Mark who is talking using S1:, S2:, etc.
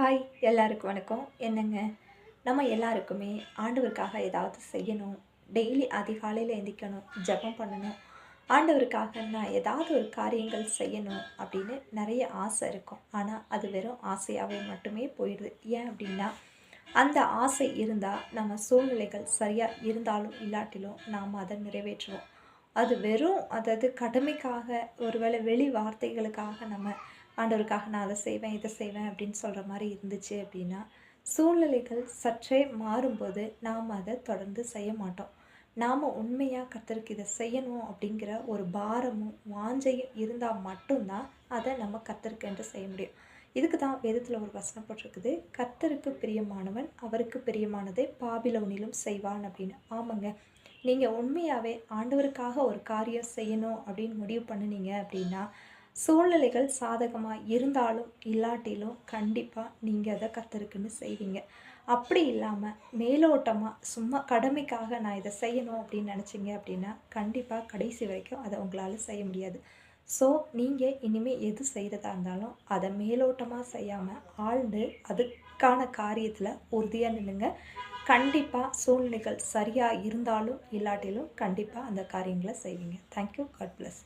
S1: Hi எல்லாருக்கும் வணக்கம். என்னங்க? நம்ம எல்லாருக்குமே ஆண்டவருக்காக ஏதாவது செய்யணும். டெய்லி அதிகாலையில் எந்திக்கணும் ஜெபம் பண்ணணும். ஆண்டவருக்காக நான் ஏதாவது ஒரு காரியங்கள் செய்யணும் அப்படின்னு நிறைய ஆசை இருக்கும். ஆனால் அது வெறும் ஆசையாகவே மட்டுமே போயிடுது. ஏன் அப்படின்னா அந்த ஆசை இருந்தால் நம்ம சூழ்நிலைகள் சரியாக இருந்தாலும் இல்லாட்டிலும் நாம் அதை நிறைவேற்றுவோம். அது வெறும் அதாவது கடமைக்காக ஒருவேளை வெளி வார்த்தைகளுக்காக நம்ம ஆண்டவருக்காக நான் அதை செய்வேன் இதை செய்வேன் அப்படின்னு சொல்கிற மாதிரி இருந்துச்சு அப்படின்னா சூழ்நிலைகள் சற்றே மாறும்போது நாம் அதை தொடர்ந்து செய்ய மாட்டோம். நாம் உண்மையாக கத்தருக்கு இதை செய்யணும் அப்படிங்கிற ஒரு பாரமும் வாஞ்சையும் இருந்தால் மட்டும்தான் அதை நம்ம கத்தருக்கு என்று செய்ய முடியும். இதுக்கு தான் வேதத்தில் ஒரு வசனம் போட்டிருக்குது கத்தருக்கு பிரியமானவன் அவருக்கு பிரியமானதை பாபிலோனிலும் செய்வான் அப்படின்னு. ஆமாங்க. நீங்கள் உண்மையாகவே ஆண்டவருக்காக ஒரு காரியம் செய்யணும் அப்படின்னு முடிவு பண்ணினீங்க அப்படின்னா சூழ்நிலைகள் சாதகமாக இருந்தாலும் இல்லாட்டிலும் கண்டிப்பாக நீங்கள் அதை கற்றுருக்குன்னு செய்வீங்க. அப்படி இல்லாமல் மேலோட்டமாக சும்மா கடமைக்காக நான் இதை செய்யணும் அப்படின்னு நினச்சிங்க அப்படின்னா கண்டிப்பாக கடைசி வரைக்கும் அதை உங்களால் செய்ய முடியாது. ஸோ நீங்கள் இனிமேல் எது செய்கிறதா இருந்தாலும் அதை மேலோட்டமாக செய்யாமல் ஆழ்ந்து அதுக்கான காரியத்தில் உறுதியாக நின்றுங்க கண்டிப்பாக சூழ்நிலைகள் சரியாக இருந்தாலும் இல்லாட்டிலும் கண்டிப்பாக அந்த காரியங்களை செய்வீங்க. Thank you God plus